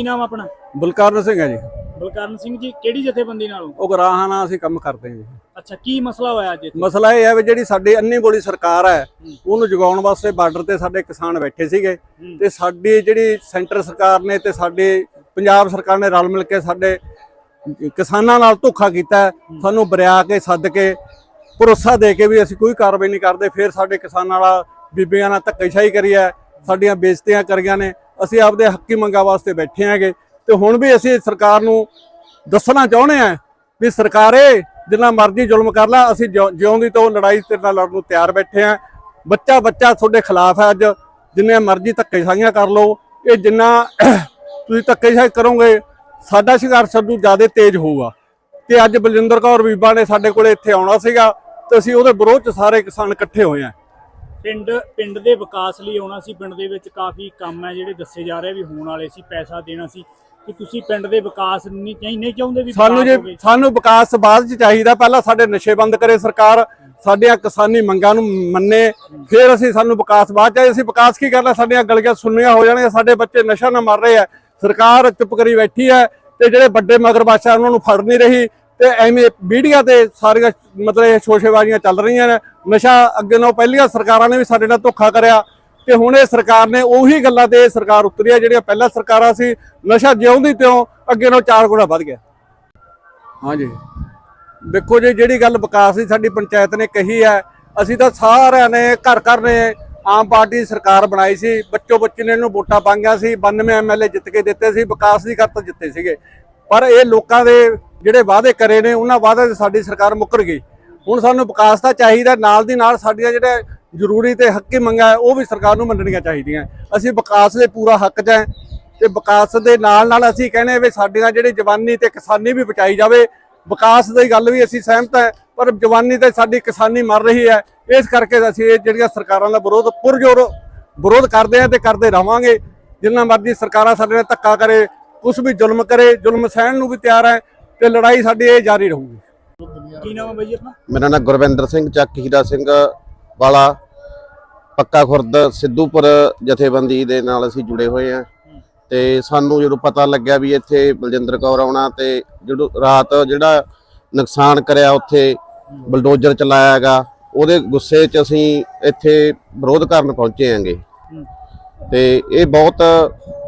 ਕੀ ਨਾਮ ਆਪਣਾ? ਬਲਕਾਰਨ ਸਿੰਘ ਹੈ ਜੀ। ਬਲਕਰਨ ਸਿੰਘ ਜੀ ਕਿਹੜੀ ਜਥੇਬੰਦੀ ਨਾਲੋਂ ਉਹ ਗਰਾਹਾਂ ਨਾਲ ਅਸੀਂ ਕੰਮ ਕਰਦੇ ਹਾਂ ਜੀ। ਅੱਛਾ ਕੀ ਮਸਲਾ ਹੋਇਆ ਅੱਜ ਇੱਥੇ? ਮਸਲਾ ਇਹ ਹੈ ਵੀ ਜਿਹੜੀ ਸਾਡੀ ਅੰਨੀ ਬੋਲੀ ਸਰਕਾਰ ਹੈ ਉਹਨੂੰ ਜਗਾਉਣ ਵਾਸਤੇ ਬਾਰਡਰ ਤੇ ਸਾਡੇ ਕਿਸਾਨ ਬੈਠੇ ਸੀਗੇ ਤੇ ਸਾਡੀ ਜਿਹੜੀ ਸੈਂਟਰ ਸਰਕਾਰ ਨੇ ਤੇ ਸਾਡੇ ਪੰਜਾਬ ਸਰਕਾਰ ਨੇ ਰਲ ਮਿਲ ਕੇ ਸਾਡੇ ਕਿਸਾਨਾਂ ਨਾਲ ਧੋਖਾ ਕੀਤਾ ਹੈ। ਸਾਨੂੰ ਬਰਿਆ ਕੇ ਸੱਦ ਕੇ ਭਰੋਸਾ ਦੇ ਕੇ ਵੀ ਅਸੀਂ ਕੋਈ ਕਾਰਵਾਈ ਨਹੀਂ ਕਰਦੇ ਫਿਰ ਸਾਡੇ ਕਿਸਾਨਾਂ ਵਾਲਾ ਬੀਬੀਆਂ ਨਾਲ ਧੱਕੇਸ਼ਾਹੀ ਕਰੀ ਹੈ ਸਾਡੀਆਂ ਬੇਇੱਜ਼ਤੀਆਂ ਕਰੀਆਂ ਨੇ ਅਸੀਂ ਆਪਦੇ ਹੱਕੀ ਮੰਗਾਂ ਵਾਸਤੇ ਬੈਠੇ ਆਂਗੇ ਤੇ ਹੁਣ ਵੀ ਅਸੀਂ ਸਰਕਾਰ ਨੂੰ ਦੱਸਣਾ ਚਾਹੁੰਦੇ ਆ ਵੀ ਸਰਕਾਰੇ ਜਿੰਨਾ ਮਰਜ਼ੀ ਜ਼ੁਲਮ ਕਰ ਲਾ, ਅਸੀਂ ਜਿਉ- ਜਿਉਂਦੀ ਤੋਂ ਲੜਾਈ ਤੇਰੇ ਨਾਲ ਲੜਨ ਨੂੰ ਤਿਆਰ ਬੈਠੇ ਆ ਬੱਚਾ ਬੱਚਾ ਤੁਹਾਡੇ ਖਿਲਾਫ ਹੈ ਅੱਜ, ਜਿੰਨੇ ਮਰਜ਼ੀ ਧੱਕੇਸ਼ਾਹੀਆਂ ਕਰ ਲਓ, ਇਹ ਜਿੰਨਾ ਤੁਸੀਂ ਧੱਕੇਸ਼ਾਹੀ ਕਰੋਗੇ, ਸਾਡਾ ਸੰਘਰਸ਼ ਸਭ ਜ਼ਿਆਦਾ ਤੇਜ਼ ਹੋਊਗਾ। ਤੇ ਅੱਜ ਬਲਜਿੰਦਰ ਕੌਰ ਬੀਬਾ ਨੇ ਸਾਡੇ ਕੋਲੇ ਇੱਥੇ ਆਉਣਾ ਸੀਗਾ, ਤੇ ਅਸੀਂ ਉਹਦੇ ਵਿਰੋਧ ਚ ਸਾਰੇ ਕਿਸਾਨ ਇਕੱਠੇ ਹੋਏ ਆ ਪਿੰਡ ਪਿੰਡ ਦੇ ਵਿਕਾਸ ਲਈ ਆਉਣਾ ਸੀ ਪਿੰਡ ਦੇ ਵਿੱਚ ਕਾਫੀ ਕੰਮ ਹੈ ਜਿਹੜੇ ਦੱਸੇ ਜਾ ਰਹੇ ਵੀ ਹੋਣ ਵਾਲੇ ਸੀ ਪੈਸਾ ਦੇਣਾ ਸੀ ਕਿ ਤੁਸੀਂ ਪਿੰਡ ਦੇ ਵਿਕਾਸ ਨਹੀਂ ਨਹੀਂ ਨਹੀਂ ਚਾਹੁੰਦੇ ਵੀ ਸਾਨੂੰ ਜੇ? ਸਾਨੂੰ ਵਿਕਾਸ ਬਾਅਦ ਚ ਚਾਹੀਦਾ ਪਹਿਲਾਂ ਸਾਡੇ ਨਸ਼ੇ ਬੰਦ ਕਰੇ ਸਰਕਾਰ ਸਾਡੀਆਂ ਕਿਸਾਨੀ ਮੰਗਾਂ ਨੂੰ ਮੰਨੇ ਫਿਰ ਅਸੀਂ ਸਾਨੂੰ ਵਿਕਾਸ ਬਾਅਦ ਚਾਹੀਦਾ ਅਸੀਂ ਵਿਕਾਸ ਕੀ ਕਰਨਾ ਸਾਡੀਆਂ ਗਲੀਆਂ ਸੁੰਨੀਆਂ ਹੋ ਜਾਣਗੀਆਂ ਸਾਡੇ ਬੱਚੇ ਨਸ਼ਾ ਨਾ ਮਰ ਰਹੇ ਆ ਸਰਕਾਰ ਚੁੱਪ ਕਰੀ ਬੈਠੀ ਹੈ ਤੇ ਜਿਹੜੇ ਵੱਡੇ ਮਗਰਬਾਸ਼ਾ ਉਹਨਾਂ ਨੂੰ ਫੜ ਨਹੀਂ ਰਹੀ ਤੇ ਐਵੇਂ ਮੀਡੀਆ ਤੇ ਸਾਰੀਆਂ ਮਤਲਬ ਇਹ ਸ਼ੋਸ਼ੇਬਾਜ਼ੀਆਂ ਚੱਲ ਰਹੀਆਂ ਨੇ। ਨਸ਼ਾ ਅੱਗੇ ਨਾਲੋਂ ਪਹਿਲੀਆਂ ਸਰਕਾਰਾਂ ਨੇ ਵੀ ਸਾਡੇ ਨਾਲ ਧੋਖਾ ਕਰਿਆ ਤੇ ਹੁਣ ਇਹ ਸਰਕਾਰ ਨੇ ਉਹੀ ਗੱਲਾਂ ਤੇ ਸਰਕਾਰ ਉਤਰੀ ਹੈ ਜਿਹੜੀਆਂ ਪਹਿਲਾਂ ਸਰਕਾਰਾਂ ਸੀ। ਨਸ਼ਾ ਜਿਉਂਦੀ ਤਿਉਂ ਅੱਗੇ ਨਾਲੋਂ ਚਾਰ ਗੁਣਾ ਵੱਧ ਗਿਆ। ਹਾਂਜੀ। ਦੇਖੋ ਜੀ ਜਿਹੜੀ ਗੱਲ ਵਿਕਾਸ ਦੀ ਸਾਡੀ ਪੰਚਾਇਤ ਨੇ ਕਹੀ ਹੈ ਅਸੀਂ ਤਾਂ ਸਾਰਿਆਂ ਨੇ ਘਰ ਘਰ ਨੇ ਆਮ ਪਾਰਟੀ ਦੀ ਸਰਕਾਰ ਬਣਾਈ ਸੀ। ਬੱਚੋ ਬੱਚੀ ਨੇ ਇਹਨੂੰ ਵੋਟਾਂ ਪਾਈਆਂ ਸੀ 92 ਐਮਐਲਏ ਜਿੱਤ ਕੇ ਦਿੱਤੇ ਸੀ ਵਿਕਾਸ ਦੀ ਕਰਤ ਜਿੱਤੇ ਸੀਗੇ। ਪਰ ਇਹ ਲੋਕਾਂ ਦੇ ਜਿਹੜੇ ਵਾਅਦੇ ਕਰੇ ਨੇ, ਉਹਨਾਂ ਵਾਅਦੇ ਤੇ ਸਾਡੀ ਸਰਕਾਰ ਮੁੱਕਰ ਗਈ। ਹੁਣ ਸਾਨੂੰ ਵਿਕਾਸ ਤਾਂ ਚਾਹੀਦਾ, ਨਾਲ ਦੀ ਨਾਲ ਸਾਡੀਆਂ ਜਿਹੜੇ ਜ਼ਰੂਰੀ ਤੇ ਹੱਕੀ ਮੰਗਾਂ ਉਹ ਵੀ ਸਰਕਾਰ ਨੂੰ ਮੰਨਣੀਆਂ ਚਾਹੀਦੀਆਂ। ਅਸੀਂ ਵਿਕਾਸ ਦੇ ਪੂਰਾ ਹੱਕ 'ਚ ਹੈ ਤੇ ਵਿਕਾਸ ਦੇ ਨਾਲ ਨਾਲ ਅਸੀਂ ਕਹਿੰਦੇ ਵੀ ਸਾਡੀਆਂ ਜਿਹੜੀ ਜਵਾਨੀ ਤੇ ਕਿਸਾਨੀ ਵੀ ਬਚਾਈ ਜਾਵੇ। ਵਿਕਾਸ ਦੀ ਗੱਲ ਵੀ ਅਸੀਂ ਸਹਿਮਤ ਹੈ, ਪਰ ਜਵਾਨੀ ਤੇ ਸਾਡੀ ਕਿਸਾਨੀ ਮਰ ਰਹੀ ਹੈ। ਇਸ ਕਰਕੇ ਅਸੀਂ ਇਹ ਜਿਹੜੀਆਂ ਸਰਕਾਰਾਂ ਦਾ ਵਿਰੋਧ, ਪੁਰਜੋਰ ਵਿਰੋਧ ਕਰਦੇ ਹਾਂ ਤੇ ਕਰਦੇ ਰਵਾਂਗੇ ਜਿੰਨਾ ਮਰਜ਼ੀ ਸਰਕਾਰਾਂ ਸਾਡੇ ਨਾਲ ਧੱਕਾ ਕਰੇ, ਕੁਛ ਵੀ ਜ਼ੁਲਮ ਕਰੇ, ਜ਼ੁਲਮ ਸਹਿਣ ਨੂੰ ਵੀ ਤਿਆਰ ਹੈ। ਤੇ ਲੜਾਈ ਸਾਡੀ ਇਹ ਜਾਰੀ ਰਹੂਗੀ। ਕੀ ਨਾਮ ਹੈ ਬਾਈ ਜੀ ਆਪਣਾ? ਮੇਰਾ ਨਾਮ ਗੁਰਵਿੰਦਰ ਸਿੰਘ ਚੱਕ ਹੀਰਾ ਸਿੰਘ ਵਾਲਾ ਪੱਕਾ ਖੁਰਦ ਸਿੱਧੂਪੁਰ ਜਥੇਬੰਦੀ ਦੇ ਨਾਲ ਅਸੀਂ ਜੁੜੇ ਹੋਏ ਆ ਤੇ ਸਾਨੂੰ ਜਦੋਂ ਪਤਾ ਲੱਗਿਆ ਵੀ ਇੱਥੇ ਬਲਜਿੰਦਰ ਕੌਰ ਆਉਣਾ ਤੇ ਜਦੋਂ ਰਾਤ ਜਿਹੜਾ ਨੁਕਸਾਨ ਕਰਿਆ ਉੱਥੇ ਬਲਡੋਜ਼ਰ ਚਲਾਇਆ ਹੈਗਾ ਉਹਦੇ ਗੁੱਸੇ 'ਚ ਅਸੀਂ ਇੱਥੇ ਵਿਰੋਧ ਕਰਨ ਪਹੁੰਚੇ ਆਂਗੇ ਤੇ ਇਹ ਬਹੁਤ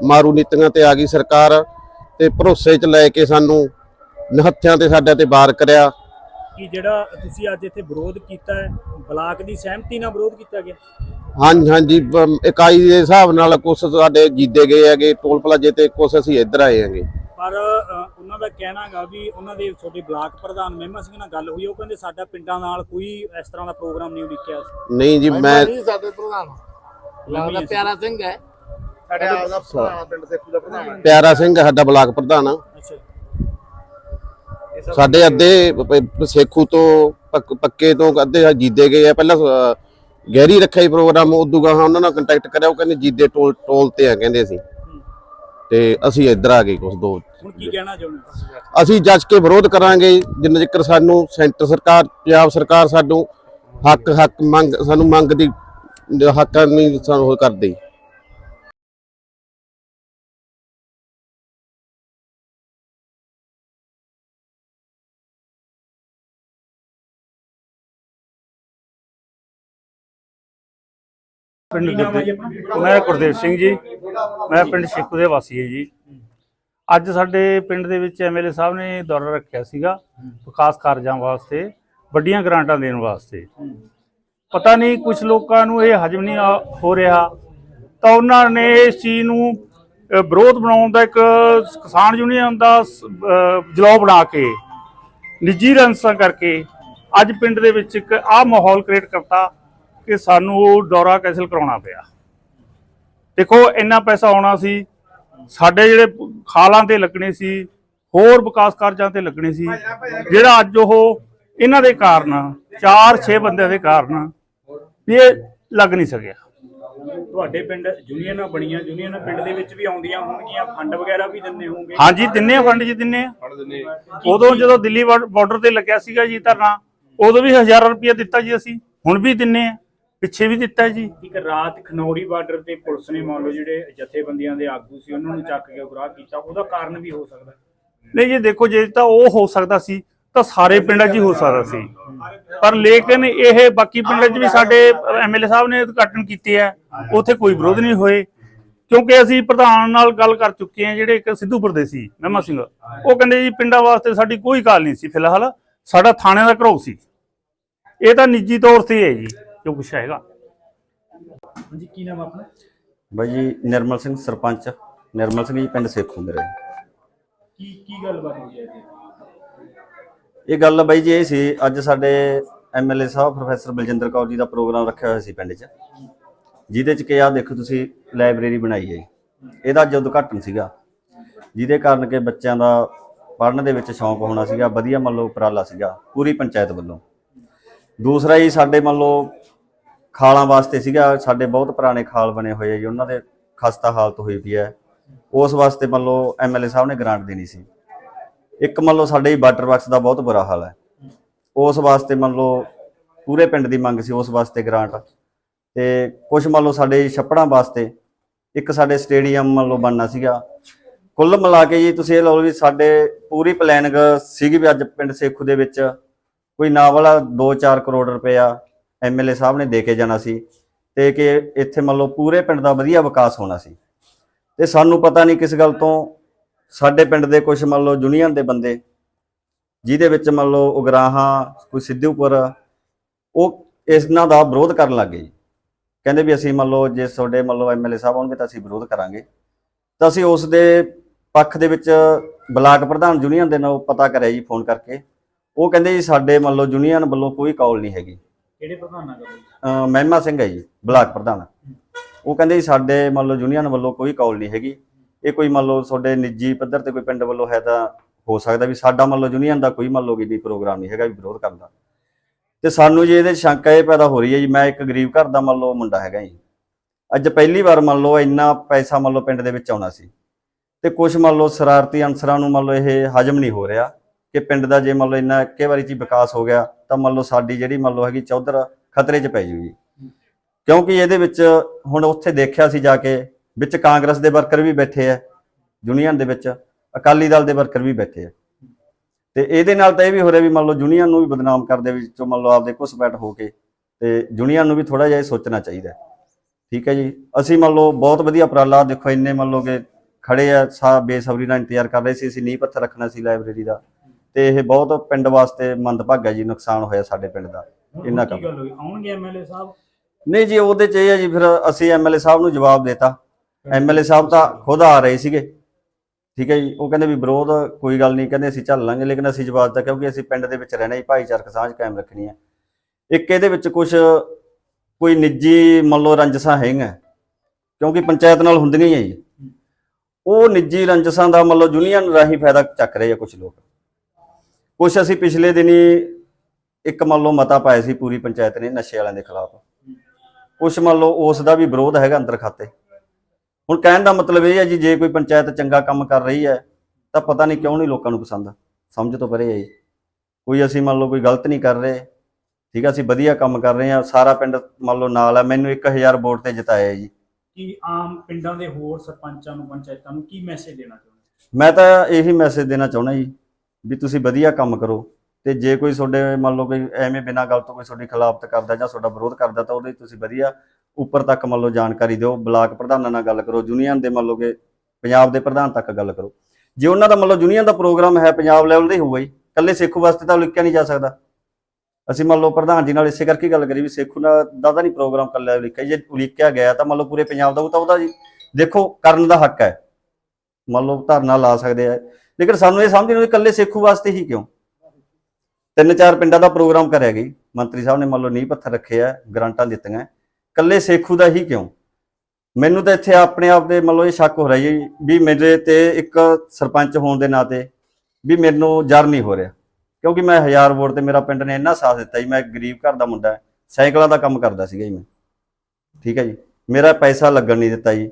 ਮਾਰੂ ਨੀਤੀਆਂ ਤੇ ਆ ਗਈ ਸਰਕਾਰ ਤੇ ਭਰੋਸੇ 'ਚ ਲੈ ਕੇ ਸਾਨੂੰ ਨਿਹੱਥਿਆਂ ਤੇ ਸਾਡੇ ਤੇ ਵਾਰ ਕਰਿਆ। ਕਿ ਜਿਹੜਾ ਤੁਸੀਂ ਅੱਜ ਇੱਥੇ ਵਿਰੋਧ ਕੀਤਾ ਹੈ ਬਲਾਕ ਦੀ ਸਹਿਮਤੀ ਨਾਲ ਵਿਰੋਧ ਕੀਤਾ ਗਿਆ? ਹਾਂਜੀ ਹਾਂਜੀ ਬ- ਇਕਾਈ ਦੇ ਹਿਸਾਬ ਨਾਲ ਕੁਛ ਸਾਡੇ ਜੀਤੇ ਗਏ ਹੈਗੇ ਟੋਲ ਪਲਾਜੇ ਤੇ ਕੁਛ ਅਸੀਂ ਇੱਧਰ ਆਏ ਹੈਗੇ। ਪਰ ਅ, ਉਹਨਾਂ ਦਾ ਕਹਿਣਾ ਹੈਗਾ ਵੀ ਉਹਨਾਂ ਦੇ ਤੁਹਾਡੇ ਬਲਾਕ ਪ੍ਰਧਾਨ ਮਹਿਮਾ ਸਿੰਘ ਨਾਲ ਗੱਲ ਹੋਈ ਉਹ ਕਹਿੰਦੇ ਸਾਡਾ ਪਿੰਡਾਂ ਨਾਲ ਕੋਈ ਇਸ ਤਰ੍ਹਾਂ ਦਾ ਪ੍ਰੋਗਰਾਮ ਨਹੀਂ ਉਲੀਕਿਆ ਸੀ। ਨਹੀਂ ਜੀ ਮੈਂ ਨਹੀਂ ਸਾਡੇ ਪ੍ਰਧਾਨ। ਲੱਗਦਾ ਪਿਆਰਾ ਸਿੰਘ ਹੈ। ਸਾਡੇ ਆਪ ਦਾ ਪ੍ਰਧਾਨ ਪਿੰਡ ਦੇ ਦਾ ਪ੍ਰਧਾਨ ਪਿਆਰਾ ਸਿੰਘ ਸਾਡਾ ਬਲਾਕ ਪ੍ਰਧਾਨ ਅੱਛਾ ਸਾਡੇ ਅੱਧੇ ਪ- ਸੇਖੂ ਤੋਂ ਪੱਕ- ਪੱਕੇ ਤੋਂ ਅੱਧੇ ਜੀਤੇ ਗਏ ਆ। ਪਹਿਲਾਂ ਅ, ਗਹਿਰੀ ਰੱਖਿਆ ਹੀ ਪ੍ਰੋਗਰਾਮ ਉਦੋਂ ਗਾਹਾਂ ਉਹਨਾਂ ਨਾਲ ਕੰਟੈਕਟ ਕਰਿਆ ਉਹ ਕਹਿੰਦੇ ਜੀਦੇ ਟੋਲ ਟੋਲ ਤੇ ਆ ਕਹਿੰਦੇ ਅਸੀਂ। ਤੇ ਅਸੀਂ ਇੱਧਰ ਆ ਗਏ ਕੁਛ ਦੋ ਹੁਣ ਕੀ ਕਹਿਣਾ ਚਾਹੁੰਦੇ ਹੋ ਤੁਸੀਂ? ਅਸੀਂ ਜੱਜ ਕੇ ਵਿਰੋਧ ਕਰਾਂਗੇ ਜਿੰਨਾ ਚਿਰ ਸਾਨੂੰ ਸੈਂਟਰ ਸਰਕਾਰ ਪੰਜਾਬ ਸਰਕਾਰ ਸਾਨੂੰ ਹੱਕ ਹੱਕ ਮੰਗ ਸਾਨੂੰ ਮੰਗ ਦੀ ਹੱਕ ਨਹੀਂ ਸਾਨੂੰ ਉਹ ਕਰਦੀ। ਜੀ ਆਪਣਾ? ਮੈਂ ਗੁਰਦੇਵ ਸਿੰਘ ਜੀ। ਮੈਂ ਪਿੰਡ ਸ਼ੇਖੂ ਦੇ ਵਾਸੀ ਹਾਂ ਜੀ। ਅੱਜ ਸਾਡੇ ਪਿੰਡ ਦੇ ਵਿੱਚ ਐਮਐਲਏ ਸਾਹਿਬ ਨੇ ਦੌਰਾ ਰੱਖਿਆ ਸੀਗਾ ਵਿਕਾਸ ਕਾਰਜਾਂ ਵਾਸਤੇ ਵੱਡੀਆਂ ਗ੍ਰਾਂਟਾਂ ਦੇਣ ਵਾਸਤੇ। ਪਤਾ ਨਹੀਂ ਕੁਝ ਲੋਕਾਂ ਨੂੰ ਇਹ ਹਜਮ ਨਹੀਂ ਆ- ਹੋ ਰਿਹਾ। ਤਾਂ ਉਹਨਾਂ ਨੇ ਇਸ ਚੀਜ਼ ਨੂੰ ਅ, ਵਿਰੋਧ ਬਣਾਉਣ ਦਾ ਇੱਕ ਕਿਸਾਨ ਯੂਨੀਅਨ ਦਾ ਸ- ਅ, ਜਲਾਅ ਬਣਾ ਕੇ ਨਿੱਜੀ ਰੰਸਾਂ ਕਰਕੇ ਅੱਜ ਪਿੰਡ ਦੇ ਵਿੱਚ ਇੱਕ ਆਹ ਮਾਹੌਲ ਕ੍ਰੀਏਟ ਕਰਤਾ। ਕਿ ਸਾਨੂੰ ਉਹ ਦੌਰਾ ਕੈਂਸਲ ਕਰਾਉਣਾ ਪਿਆ। ਦੇਖੋ ਇੰਨਾ ਪੈਸਾ ਆਉਣਾ ਸੀ। ਸਾਡੇ ਜਿਹੜੇ ਖਾਲਾਂ ਤੇ ਲੱਗਣੇ ਸੀ ਹੋਰ ਵਿਕਾਸ ਕਾਰਜਾਂ ਤੇ ਲੱਗਣੇ ਸੀ ਜਿਹੜਾ ਅੱਜ ਉਹ ਇਹਨਾਂ ਦੇ ਕਾਰਨ 4-6 ਬੰਦਿਆਂ ਦੇ ਕਾਰਨ ਵੀ ਇਹ ਲੱਗ ਨਹੀਂ ਸਕਿਆ। ਤੁਹਾਡੇ ਪਿੰਡ ਯੂਨੀਅਨਾਂ ਬਣੀਆਂ ਯੂਨੀਅਨਾਂ ਪਿੰਡ ਦੇ ਵਿੱਚ ਵੀ ਆਉਂਦੀਆਂ ਹੋਣਗੀਆਂ ਫੰਡ ਵਗੈਰਾ ਵੀ ਦਿੰਦੇ ਹੋਣਗੇ? ਹਾਂਜੀ ਦਿੰਨੇ ਆ ਫੰਡ ਜੀ ਦਿੰਨੇ ਆ। ਉਦੋਂ ਜਦੋਂ ਦਿੱਲੀ ਬਾਰਡਰ ਤੇ ਲੱਗਿਆ ਸੀਗਾ ਜੀ ਧਰਨਾ ਉਦੋਂ ਵੀ ਹਜ਼ਾਰਾਂ ਰੁਪਏ ਦਿੱਤਾ ਜੀ ਅਸੀਂ ਹੁਣ ਵੀ ਦਿੰਨੇ ਆ। ਪਿੱਛੇ ਵੀ ਦਿੱਤਾ ਜੀ। ਇੱਕ ਰਾਤ ਖਨੌਰੀ ਬਾਰਡਰ ਤੇ ਪੁਲਿਸ ਨੇ ਮੰਨ ਲਓ ਜਿਹੜੇ ਜਥੇਬੰਦੀਆਂ ਦੇ ਆਗੂ ਸੀ ਉਹਨਾਂ ਨੂੰ ਚੱਕ ਕੇ ਉਗਰਾਹ ਕੀਤਾ। ਉਹਦਾ ਕਾਰਨ ਵੀ ਹੋ ਸਕਦਾ। ਨਹੀਂ ਜੀ ਦੇਖੋ ਜੇ ਤਾਂ ਉਹ ਹੋ ਸਕਦਾ ਸੀ ਤਾਂ ਸਾਰੇ ਪਿੰਡਾਂ 'ਚ ਹੀ ਹੋ ਸਕਦਾ ਸੀ। ਪਰ ਲੇਕਿਨ ਇਹ ਬਾਕੀ ਪਿੰਡਾਂ 'ਚ ਵੀ ਸਾਡੇ ਐਮਐਲਏ ਸਾਹਿਬ ਨੇ ਉਦਘਾਟਨ ਕੀਤੇ ਆ ਉੱਥੇ ਕੋਈ ਵਿਰੋਧ ਨਹੀਂ ਹੋਏ। ਕਿਉਂਕਿ ਅਸੀਂ ਪ੍ਰਧਾਨ ਨਾਲ ਗੱਲ ਕਰ ਚੁੱਕੇ ਹਾਂ ਜਿਹੜੇ ਇੱਕ ਸਿੱਧੂਪੁਰ ਦੇ ਸੀ ਮਹਿਮਾ ਸਿੰਘ। ਉਹ ਕਹਿੰਦੇ ਜੀ ਪਿੰਡਾਂ ਵਾਸਤੇ ਸਾਡੀ ਕੋਈ ਕਾਲ ਨਹੀਂ ਸੀ। ਫਿਲਹਾਲ ਸਾਡਾ ਥਾਣੇ ਦਾ ਘਰੋ ਸੀ। ਇਹ ਤਾਂ ਨਿੱਜੀ ਤੌਰ ਤੇ ਹੈ ਜੀ। ਜੋ ਕੁਛ ਹੈਗਾ। ਹਾਂਜੀ ਕੀ ਨਾਮ ਆ ਆਪਣਾ? ਬਾਈ ਜੀ ਨਿਰਮਲ ਸਿੰਘ ਸਰਪੰਚ। ਨਿਰਮਲ ਸਿੰਘ ਜੀ ਪਿੰਡ ਸੇਖੂ ਮੇਰੇ ਕੀ ਕੀ ਗੱਲਬਾਤ ਹੋਈ ਹੈ ਜੀ? ਇਹ ਗੱਲ ਬਾਈ ਜੀ ਇਹ ਸੀ ਅੱਜ ਸਾਡੇ ਐਮਐਲਏ ਸਾਹਿਬ ਪ੍ਰੋਫੈਸਰ ਬਲਜਿੰਦਰ ਕੌਰ ਜੀ ਦਾ ਪ੍ਰੋਗਰਾਮ ਰੱਖਿਆ ਹੋਇਆ ਸੀ ਪਿੰਡ 'ਚ। ਜਿਹਦੇ 'ਚ ਕਿ ਆ ਦੇਖੋ ਤੁਸੀਂ ਲਾਇਬ੍ਰੇਰੀ ਬਣਾਈ ਹੈ ਜੀ। ਇਹਦਾ ਅੱਜ ਉਦਘਾਟਨ ਸੀਗਾ। ਜਿਹਦੇ ਕਾਰਨ ਕਿ ਬੱਚਿਆਂ ਦਾ ਪੜ੍ਹਨ ਦੇ ਵਿੱਚ ਸ਼ੌਂਕ ਹੋਣਾ ਸੀਗਾ ਵਧੀਆ ਮੰਨ ਲਓ ਉਪਰਾਲਾ ਸੀਗਾ ਪੂਰੀ ਪੰਚਾਇਤ ਵੱਲੋਂ। ਦੂਸਰਾ ਜੀ ਸਾਡੇ ਮੰਨ ਲਓ ਖਾਲਾਂ ਵਾਸਤੇ ਸੀਗਾ, ਸਾਡੇ ਬਹੁਤ ਪੁਰਾਣੇ ਖਾਲ ਬਣੇ ਹੋਏ ਆ ਜੀ, ਉਹਨਾਂ ਦੇ ਖਸਤਾ ਹਾਲਤ ਹੋਈ ਪਈ ਹੈ। ਉਸ ਵਾਸਤੇ ਮੰਨ ਲਓ ਐਮਐਲਏ ਸਾਹਿਬ ਨੇ ਗ੍ਰਾਂਟ ਦੇਣੀ ਸੀ। ਇੱਕ ਮੰਨ ਲਓ ਸਾਡੇ ਵਾਟਰ ਬਾਕਸ ਦਾ ਬਹੁਤ ਬੁਰਾ ਹਾਲ ਹੈ। ਉਸ ਵਾਸਤੇ ਮੰਨ ਲਓ ਪੂਰੇ ਪਿੰਡ ਦੀ ਮੰਗ ਸੀ ਉਸ ਵਾਸਤੇ ਗ੍ਰਾਂਟ। ਤੇ ਕੁਝ ਮੰਨ ਲਓ ਸਾਡੇ ਛੱਪੜਾਂ ਵਾਸਤੇ ਇੱਕ ਸਾਡੇ ਸਟੇਡੀਅਮ ਮੰਨ ਲਓ ਬਣਨਾ ਸੀਗਾ। ਕੁੱਲ ਮਿਲਾ ਕੇ ਜੀ ਤੁਸੀਂ ਇਹ ਲਓ ਵੀ ਸਾਡੇ ਪੂਰੀ ਪਲੈਨਿੰਗ ਸੀਗੀ ਵੀ ਅੱਜ ਪਿੰਡ ਸੇਖੂ ਦੇ ਵਿੱਚ ਕੋਈ ਨਾ ਵਾਲਾ 2-4 ਕਰੋੜ ਰੁਪਇਆ ਐਮਐਲਏ ਸਾਹਿਬ ਨੇ ਦੇ ਕੇ ਜਾਣਾ ਸੀ ਤੇ ਕਿ ਇੱਥੇ ਮੰਨ ਲਓ ਪੂਰੇ ਪਿੰਡ ਦਾ ਵਧੀਆ ਵਿਕਾਸ ਹੋਣਾ ਸੀ। ਤੇ ਸਾਨੂੰ ਪਤਾ ਨਹੀਂ ਕਿਸ ਗੱਲ ਤੋਂ ਸਾਡੇ ਪਿੰਡ ਦੇ ਕੁਝ ਮੰਨ ਲਓ ਯੂਨੀਅਨ ਦੇ ਬੰਦੇ, ਜਿਹਦੇ ਵਿੱਚ ਮੰਨ ਲਓ ਉਗਰਾਹਾਂ, ਕੋਈ ਸਿੱਧੂਪੁਰ, ਉਹ ਇਹਨਾਂ ਦਾ ਵਿਰੋਧ ਕਰਨ ਲੱਗ ਗਏ ਜੀ। ਕਹਿੰਦੇ ਵੀ ਅਸੀਂ ਮੰਨ ਲਓ ਜੇ ਤੁਹਾਡੇ ਮੰਨ ਲਓ ਐਮਐਲਏ ਸਾਹਿਬ ਆਉਣਗੇ ਤਾਂ ਅਸੀਂ ਵਿਰੋਧ ਕਰਾਂਗੇ। ਤਾਂ ਅਸੀਂ ਉਸ ਦੇ ਪੱਖ ਦੇ ਵਿੱਚ ਬਲਾਕ ਪ੍ਰਧਾਨ ਯੂਨੀਅਨ ਦੇ ਨਾਲ ਪਤਾ ਕਰਿਆ ਜੀ ਫੋਨ ਕਰਕੇ। ਉਹ ਕਹਿੰਦੇ ਜੀ ਸਾਡੇ ਮੰਨ ਲਓ ਯੂਨੀਅਨ ਵੱਲੋਂ ਕੋਈ ਕਾਲ ਨਹੀਂ ਹੈਗੀ। ਕਿਹੜੇ ਪ੍ਰਧਾਨਾਂ ਦਾ ਬਾਈ ਅਹ ਮਹਿਮਾ ਸਿੰਘ ਹੈ ਜੀ ਬਲਾਕ ਪ੍ਰਧਾਨ ਉਹ ਕਹਿੰਦੇ ਜੀ ਸਾਡੇ ਮੰਨ ਲਓ ਯੂਨੀਅਨ ਵੱਲੋਂ ਕੋਈ ਕਾਲ ਨਹੀਂ ਹੈਗੀ ਇਹ ਕੋਈ ਮੰਨ ਲਓ ਤੁਹਾਡੇ ਨਿੱਜੀ ਪੱਧਰ ਤੇ ਕੋਈ ਪਿੰਡ ਵੱਲੋਂ ਹੈ ਤਾਂ ਹੋ ਸਕਦਾ ਵੀ ਸਾਡਾ ਮੰਨ ਲਓ ਯੂਨੀਅਨ ਦਾ ਕੋਈ ਮੰਨ ਲਓ ਵੀ ਪ੍ਰੋਗਰਾਮ ਨਹੀਂ ਹੈਗਾ ਵੀ ਵਿਰੋਧ ਕਰਦਾ ਤੇ ਸਾਨੂੰ ਜੀ ਇਹਦੇ 'ਚ ਸ਼ੰਕਾ ਇਹ ਪੈਦਾ ਹੋ ਰਹੀ ਹੈ ਜੀ ਮੈਂ ਇੱਕ ਗਰੀਬ ਘਰ ਦਾ ਮੰਨ ਲਓ ਮੁੰਡਾ ਹੈਗਾ ਜੀ ਅੱਜ ਪਹਿਲੀ ਵਾਰ ਮੰਨ ਲਓ ਇੰਨਾ ਪੈਸਾ ਮੰਨ ਲਓ ਪਿੰਡ ਦੇ ਵਿੱਚ ਆਉਣਾ ਸੀ ਤੇ ਕੁਝ ਮੰਨ ਲਓ ਸ਼ਰਾਰਤੀ ਅਨਸਰਾਂ ਨੂੰ ਮੰਨ ਲਓ ਇਹ ਹਜਮ ਨਹੀਂ ਹੋ ਰਿਹਾ ਕਿ ਪਿੰਡ ਦਾ ਜੇ ਮੰਨ ਲਓ ਇੰਨਾ ਇੱਕੇ ਵਾਰੀ ਚ ਹੀ ਵਿਕਾਸ ਹੋ ਗਿਆ ਤਾਂ ਮੰਨ ਲਓ ਸਾਡੀ ਜਿਹੜੀ ਮੰਨ ਲਓ ਹੈਗੀ ਚੌਧਰ ਖਤਰੇ 'ਚ ਪੈ ਜੂਗੀ। ਕਿਉਂਕਿ ਇਹਦੇ ਵਿੱਚ ਹੁਣ ਉੱਥੇ ਦੇਖਿਆ ਸੀ ਜਾ ਕੇ ਵਿੱਚ ਕਾਂਗਰਸ ਦੇ ਵਰਕਰ ਵੀ ਬੈਠੇ ਆ, ਯੂਨੀਅਨ ਦੇ ਵਿੱਚ, ਅਕਾਲੀ ਦਲ ਦੇ ਵਰਕਰ ਵੀ ਬੈਠੇ ਆ। ਤੇ ਇਹਦੇ ਨਾਲ ਤਾਂ ਇਹ ਵੀ ਹੋ ਰਿਹਾ ਵੀ ਮੰਨ ਲਓ ਯੂਨੀਅਨ ਨੂੰ ਵੀ ਬਦਨਾਮ ਕਰਦੇ ਵਿੱਚੋਂ ਮੰਨ ਲਓ ਆਪਦੇ ਘੁਸਪੈਠ ਹੋ ਕੇ ਤੇ ਯੂਨੀਅਨ ਨੂੰ ਵੀ ਥੋੜਾ ਜਿਹਾ ਸੋਚਣਾ ਚਾਹੀਦਾ ਠੀਕ ਹੈ ਜੀ। ਅਸੀਂ ਮੰਨ ਲਓ ਬਹੁਤ ਵਧੀਆ ਉਪਰਾਲਾ, ਦੇਖੋ ਇੰਨੇ ਮੰਨ ਲਓ ਕਿ ਖੜੇ ਆ, ਸਾ ਬੇਸਬਰੀ ਨਾਲ ਇੰਤਜ਼ਾਰ ਕਰ ਰਹੇ ਸੀ, ਅਸੀਂ ਨੀਂਹ ਪੱਥਰ ਰੱਖਣਾ ਸੀ ਲਾਇਬ੍ਰੇਰੀ ਦਾ। ਤੇ ਇਹ ਬਹੁਤ ਪਿੰਡ ਵਾਸਤੇ ਮੰਦਭਾਗਾ ਜੀ ਨੁਕਸਾਨ ਹੋਇਆ ਸਾਡੇ ਪਿੰਡ ਦਾ ਇੰਨਾ ਕੀ। ਕੰਮ। ਗੱਲ ਹੋਈ? ਆਉਣਗੇ ਐਮਐਲਏ ਸਾਹਿਬ? ਨਹੀਂ ਜੀ ਉਹਦੇ ਚ ਇਹ ਹੈ ਜੀ ਫਿਰ ਅਸੀਂ ਐਮਐਲਏ ਸਾਹਿਬ ਨੂੰ ਜਵਾਬ ਦੇਤਾ। ਐਮਐਲਏ ਸਾਹਿਬ ਤਾਂ ਖੁਦ ਆ ਰਹੇ ਸੀਗੇ। ਠੀਕ ਹੈ ਜੀ ਉਹ ਕਹਿੰਦੇ ਵੀ ਵਿਰੋਧ ਕੋਈ ਗੱਲ ਨਹੀਂ ਕਹਿੰਦੇ ਅਸੀਂ ਚੱਲ ਲਾਂਗੇ ਲੇਕਿਨ ਅਸੀਂ ਜਵਾਬ ਦਿੱਤਾ ਕਿਉਂਕਿ ਅਸੀਂ ਪਿੰਡ ਦੇ ਵਿੱਚ ਰਹਿਣਾ ਹੀ ਭਾਈਚਾਰਕ ਸਾਂਝ ਕਾਇਮ ਰੱਖਣੀ ਹੈ। ਇੱਕ ਇਹਦੇ ਵਿੱਚ ਕੁਝ ਕੋਈ ਨਿੱਜੀ ਮੰਨ ਲਓ ਰੰਜਸਾਂ ਹੈਗੀਆਂ ਕਿਉਂਕਿ ਪੰਚਾਇਤ ਨਾਲ ਹੁੰਦੀਆਂ ਹੀ ਹੈ ਜੀ। ਉਹ ਨਿੱਜੀ ਰੰਜਸਾਂ ਦਾ ਮੰਨ ਲਓ ਯੂਨੀਅਨ ਰਾਹੀਂ ਫਾਇਦਾ ਚੱਕ ਰਹੇ ਆ ਕੁਝ ਲੋਕ। ਕੁਝ ਅਸੀਂ ਪਿਛਲੇ ਦਿਨੀ ਇੱਕ ਮੰਨ ਲਓ ਮਤਾ ਪਾਇਆ ਸੀ ਪੂਰੀ ਪੰਚਾਇਤ ਨੇ ਨਸ਼ੇ ਵਾਲਿਆਂ ਦੇ ਖਿਲਾਫ। ਕੁਛ ਮੰਨ ਲਓ ਉਸ ਦਾ ਵੀ ਵਿਰੋਧ ਹੈਗਾ ਅੰਦਰ ਖਾਤੇ। ਹੁਣ ਕਹਿਣ ਦਾ ਮਤਲਬ ਇਹ ਹੈ ਜੀ ਜੇ ਕੋਈ ਪੰਚਾਇਤ ਚੰਗਾ ਕੰਮ ਕਰ ਰਹੀ ਹੈ ਤਾਂ ਪਤਾ ਨਹੀਂ ਕਿਉਂ ਨਹੀਂ ਲੋਕਾਂ ਨੂੰ ਪਸੰਦ। ਸਮਝ ਤੋਂ ਪਰੇ ਹੈ ਜੀ। ਕੋਈ ਅਸੀਂ ਮੰਨ ਲਓ ਕੋਈ ਗਲਤ ਨਹੀਂ ਕਰ ਰਹੇ ਠੀਕ ਹੈ ਅਸੀਂ ਵਧੀਆ ਕੰਮ ਕਰ ਰਹੇ ਹਾਂ ਸਾਰਾ ਪਿੰਡ ਮੰਨ ਲਓ ਨਾਲ ਹੈ ਮੈਨੂੰ 1000 ਵੋਟ ਤੇ ਜਿਤਾਇਆ ਜੀ। ਕਿ ਆਮ ਪਿੰਡਾਂ ਦੇ ਹੋਰ ਸਰਪੰਚਾਂ ਨੂੰ ਪੰਚਾਇਤਾਂ ਨੂੰ ਕੀ ਮੈਸੇਜ ਦੇਣਾ ਚਾਹੁੰਦੇ ਮੈਂ ਤਾਂ ਇਹੀ ਮੈਸੇਜ ਦੇਣਾ ਚਾਹੁੰਦਾ ਜੀ। ਵੀ ਤੁਸੀਂ ਵਧੀਆ ਕੰਮ ਕਰੋ ਤੇ ਜੇ ਕੋਈ ਤੁਹਾਡੇ ਮੰਨ ਲਓ ਕੋਈ ਐਵੇਂ ਬਿਨਾਂ ਗੱਲ ਤੋਂ ਕੋਈ ਤੁਹਾਡੀ ਖਿਲਾਫਤ ਕਰਦਾ ਜਾਂ ਤੁਹਾਡਾ ਵਿਰੋਧ ਕਰਦਾ ਤਾਂ ਉਹਦੇ ਤੁਸੀਂ ਵਧੀਆ ਉੱਪਰ ਤੱਕ ਮੰਨ ਲਓ ਜਾਣਕਾਰੀ ਦਿਓ, ਬਲਾਕ ਪ੍ਰਧਾਨਾਂ ਨਾਲ ਗੱਲ ਕਰੋ, ਯੂਨੀਅਨ ਦੇ ਮੰਨ ਲਓ ਕਿ ਪੰਜਾਬ ਦੇ ਪ੍ਰਧਾਨ ਤੱਕ ਗੱਲ ਕਰੋ। ਜੇ ਉਹਨਾਂ ਦਾ ਮੰਨ ਲਓ ਯੂਨੀਅਨ ਦਾ ਪ੍ਰੋਗਰਾਮ ਹੈ ਪੰਜਾਬ ਲੈਵਲ ਦਾ ਹੀ ਹੋਊਗਾ ਜੀ, ਇਕੱਲੇ ਸੇਖੂ ਵਾਸਤੇ ਤਾਂ ਲਿਖਿਆ ਨਹੀਂ ਜਾ ਸਕਦਾ। ਅਸੀਂ ਮੰਨ ਲਓ ਪ੍ਰਧਾਨ ਜੀ ਨਾਲ ਇਸੇ ਕਰਕੇ ਗੱਲ ਕਰੀ ਵੀ ਸੇਖੂ ਦਾ ਦਾ ਤਾਂ ਨਹੀਂ ਪ੍ਰੋਗਰਾਮ ਕੱਲਾ ਲਿਖਿਆ, ਜੇ ਉਲੀਕਿਆ ਗਿਆ ਤਾਂ ਮੰਨ ਲਓ ਪੂਰੇ ਪੰਜਾਬ ਦਾ ਉਹ ਤਾਂ ਉਹਦਾ ਜੀ। ਦੇਖੋ ਕਰਨ ਦਾ ਹੱਕ ਹੈ। ਮੰਨ ਲਓ ਧਰਨਾ ਲਾ ਸਕਦੇ ਆ ਲੇਕਿਨ ਸਾਨੂੰ ਇਹ ਸਮਝ ਨਹੀਂ ਆਉਂਦੀ ਇਕੱਲੇ ਸੇਖੂ ਵਾਸਤੇ ਹੀ ਕਿਉਂ? ਤਿੰਨ ਚਾਰ ਪਿੰਡਾਂ ਦਾ ਪ੍ਰੋਗਰਾਮ ਕਰਿਆ ਗਈ ਮੰਤਰੀ ਸਾਹਿਬ ਨੇ ਮੰਨ ਲਓ ਨੀਂਹ ਪੱਥਰ ਰੱਖੇ ਆ, ਗ੍ਰਾਂਟਾਂ ਦਿੱਤੀਆਂ। ਇਕੱਲੇ ਸੇਖੂ ਦਾ ਹੀ ਕਿਉਂ? ਮੈਨੂੰ ਤਾਂ ਇੱਥੇ ਆਪਣੇ ਆਪ ਦੇ ਮੰਨ ਲਓ ਇਹ ਸ਼ੱਕ ਹੋ ਰਿਹਾ ਜੀ ਵੀ ਮੇਰੇ ਤੇ ਇੱਕ ਸਰਪੰਚ ਹੋਣ ਦੇ ਨਾਤੇ ਵੀ ਮੈਨੂੰ ਜਰ ਨਹੀਂ ਹੋ ਰਿਹਾ। ਕਿਉਂਕਿ ਮੈਂ ਹਜ਼ਾਰ ਵੋਟ ਤੇ ਮੇਰਾ ਪਿੰਡ ਨੇ ਇੰਨਾ ਸਾਥ ਦਿੱਤਾ ਜੀ, ਮੈਂ ਗਰੀਬ ਘਰ ਦਾ ਮੁੰਡਾ, ਸਾਈਕਲਾਂ ਦਾ ਕੰਮ ਕਰਦਾ ਸੀਗਾ ਜੀ ਮੈਂ। ਠੀਕ ਹੈ ਜੀ? ਮੇਰਾ ਪੈਸਾ ਲੱਗਣ ਨਹੀਂ ਦਿੱਤਾ ਜੀ।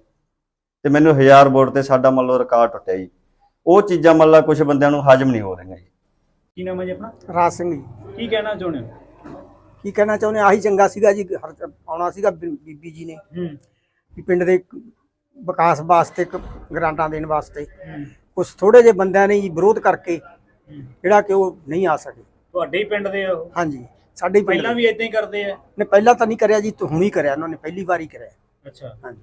ਤੇ ਮੈਨੂੰ ਹਜ਼ਾਰ ਵੋਟ ਤੇ ਸਾਡਾ ਮੰਨ ਲਓ ਰਿਕਾਰਡ ਟੁੱਟਿਆ ਜੀ। ਉਹ ਚੀਜ਼ਾਂ ਮੰਨ ਲਾ ਕੁਝ ਬੰਦਿਆਂ ਨੂੰ ਹਜਮ ਨਹੀਂ ਹੋ ਰਹੀਆਂ ਜੀ। ਕੀ ਨਾਮ ਹੈ ਜੀ ਆਪਣਾ? ਰਾਜ ਸਿੰਘ ਜੀ। ਕੀ ਕਹਿਣਾ ਚਾਹੁੰਦੇ ਹੋ? ਕੀ ਕਹਿਣਾ ਚਾਹੁੰਦੇ ਆਹੀ ਚੰਗਾ ਸੀਗਾ ਜੀ ਹਰ- ਆਉਣਾ ਸੀਗਾ ਬੀ- ਬੀਬੀ ਜੀ ਨੇ। ਹੂੰ। ਵੀ ਪਿੰਡ ਦੇ ਵਿਕਾਸ ਵਾਸਤੇ ਕ- ਗ੍ਰਾਂਟਾਂ ਦੇਣ ਵਾਸਤੇ। ਹੂੰ। ਕੁਝ ਥੋੜੇ ਜਿਹੇ ਬੰਦਿਆਂ ਨੇ ਜੀ ਵਿਰੋਧ ਕਰਕੇ ਜਿਹੜਾ ਕਿ ਉਹ ਨਹੀਂ ਆ ਸਕੇ। ਤੁਹਾਡੇ ਹੀ ਪਿੰਡ ਦੇ ਆ ਉਹ? ਹਾਂਜੀ ਸਾਡੇ ਹੀ ਪਿੰਡ ਪਹਿਲਾਂ ਵੀ ਇਦਾਂ ਹੀ ਕਰਦੇ ਆ? ਨੇ ਪਹਿਲਾਂ ਤਾਂ ਨਹੀਂ ਕਰਿਆ ਜੀ ਹੁਣ ਹੀ ਕਰਿਆ ਉਹਨਾਂ ਨੇ ਪਹਿਲੀ ਵਾਰੀ ਕਰਿਆ। ਅੱਛਾ। ਹਾਂਜੀ।